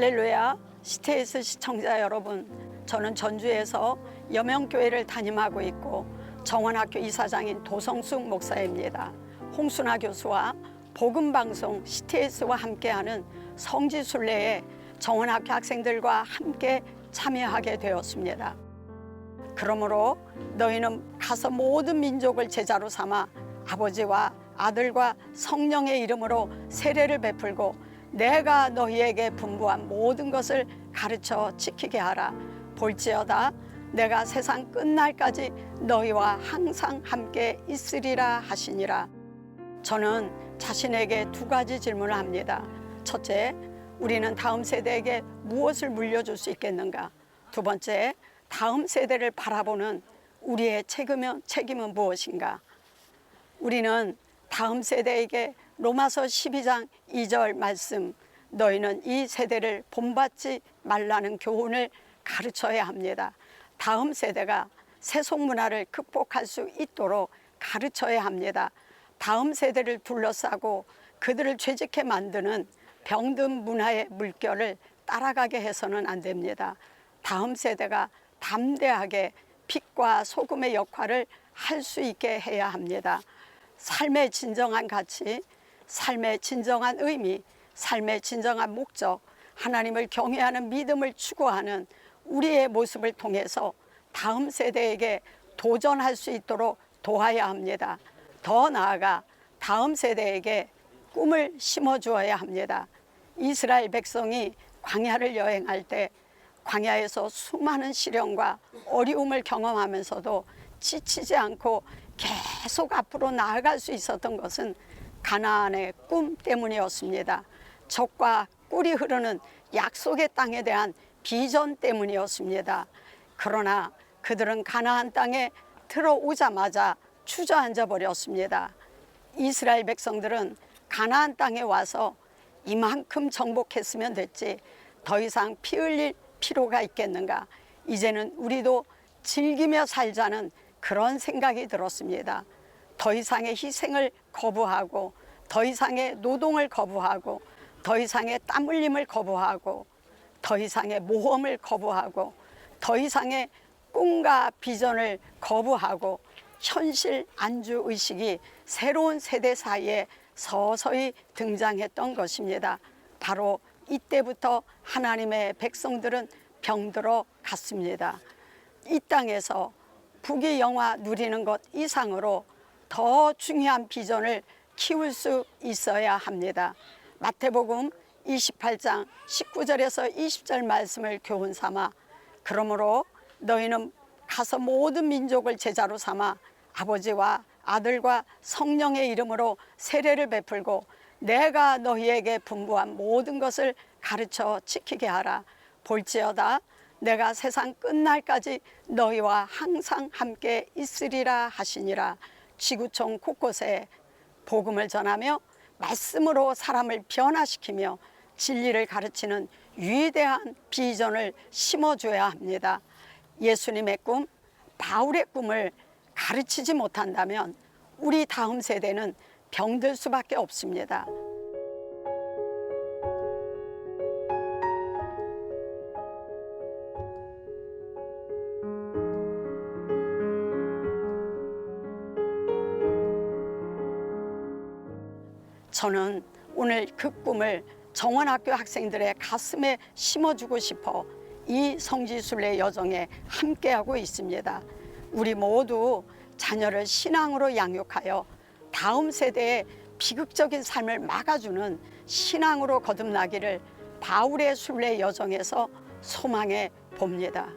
할렐루야. 시테이스 시청자 여러분 저는 전주에서 여명교회를 담임하고 있고 정원학교 이사장인 도성숙 목사입니다. 홍순아 교수와 복음방송 시테이스와 함께하는 성지순례에 정원학교 학생들과 함께 참여하게 되었습니다. 그러므로 너희는 가서 모든 민족을 제자로 삼아 아버지와 아들과 성령의 이름으로 세례를 베풀고 내가 너희에게 분부한 모든 것을 가르쳐 지키게 하라. 볼지어다 내가 세상 끝날까지 너희와 항상 함께 있으리라 하시니라. 저는 자신에게 두 가지 질문을 합니다. 첫째, 우리는 다음 세대에게 무엇을 물려줄 수 있겠는가? 두 번째, 다음 세대를 바라보는 우리의 책임은, 책임은 무엇인가? 우리는 다음 세대에게 로마서 12장 2절 말씀 너희는 이 세대를 본받지 말라는 교훈을 가르쳐야 합니다. 다음 세대가 세속 문화를 극복할 수 있도록 가르쳐야 합니다. 다음 세대를 둘러싸고 그들을 죄짓게 만드는 병든 문화의 물결을 따라가게 해서는 안 됩니다. 다음 세대가 담대하게 빛과 소금의 역할을 할 수 있게 해야 합니다. 삶의 진정한 가치, 삶의 진정한 의미, 삶의 진정한 목적, 하나님을 경외하는 믿음을 추구하는 우리의 모습을 통해서 다음 세대에게 도전할 수 있도록 도와야 합니다. 더 나아가 다음 세대에게 꿈을 심어 주어야 합니다. 이스라엘 백성이 광야를 여행할 때 광야에서 수많은 시련과 어려움을 경험하면서도 지치지 않고 계속 앞으로 나아갈 수 있었던 것은 가나안의 꿈 때문이었습니다. 적과 꿀이 흐르는 약속의 땅에 대한 비전 때문이었습니다. 그러나 그들은 가나안 땅에 들어오자마자 주저앉아 버렸습니다. 이스라엘 백성들은 가나안 땅에 와서 이만큼 정복했으면 됐지 더 이상 피 흘릴 필요가 있겠는가? 이제는 우리도 즐기며 살자는 그런 생각이 들었습니다. 더 이상의 희생을 거부하고 더 이상의 노동을 거부하고 더 이상의 땀 흘림을 거부하고 더 이상의 모험을 거부하고 더 이상의 꿈과 비전을 거부하고 현실 안주 의식이 새로운 세대 사이에 서서히 등장했던 것입니다. 바로 이때부터 하나님의 백성들은 병들어 갔습니다. 이 땅에서 부귀영화 누리는 것 이상으로 더 중요한 비전을 키울 수 있어야 합니다. 마태복음 28장 19절에서 20절 말씀을 교훈 삼아 그러므로 너희는 가서 모든 민족을 제자로 삼아 아버지와 아들과 성령의 이름으로 세례를 베풀고 내가 너희에게 분부한 모든 것을 가르쳐 지키게 하라. 볼지어다 내가 세상 끝날까지 너희와 항상 함께 있으리라 하시니라. 지구촌 곳곳에 복음을 전하며 말씀으로 사람을 변화시키며 진리를 가르치는 위대한 비전을 심어줘야 합니다. 예수님의 꿈, 바울의 꿈을 가르치지 못한다면 우리 다음 세대는 병들 수밖에 없습니다. 저는 오늘 그 꿈을 정원학교 학생들의 가슴에 심어주고 싶어 이 성지순례 여정에 함께하고 있습니다. 우리 모두 자녀를 신앙으로 양육하여 다음 세대의 비극적인 삶을 막아주는 신앙으로 거듭나기를 바울의 순례 여정에서 소망해 봅니다.